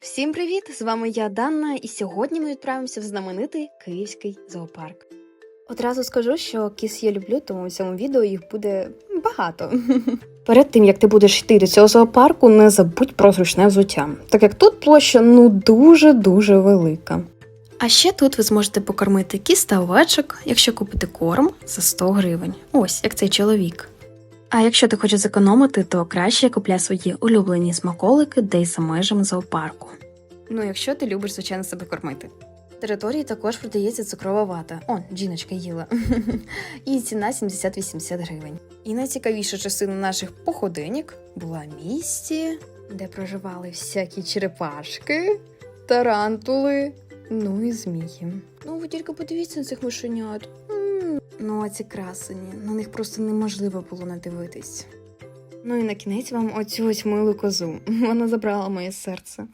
Всім привіт! З вами я Данна, і сьогодні ми відправимося в знаменитий київський зоопарк. Одразу скажу, що кіс я люблю, тому в цьому відео їх буде багато. Перед тим як ти будеш йти до цього зоопарку, не забудь про зручне взуття, так як тут площа ну дуже дуже велика. А ще тут ви зможете покормити кіс та овечок, якщо купити корм за 100 гривень. Ось як цей чоловік. А якщо ти хочеш зекономити, то краще купляй свої улюблені смаколики десь за межами зоопарку. Ну, якщо ти любиш, звичайно, себе кормити. Території також продається цукрова вата. О, жіночка їла. І ціна 70-80 гривень. І найцікавіша частина наших походеньок була місті, де проживали всякі черепашки, тарантули, ну і змії. Ну, ви тільки подивіться на цих мишенят. Ну, а ці красені, на них просто неможливо було надивитись. Ну і на кінець вам оцю ось милу козу. Вона забрала моє серце.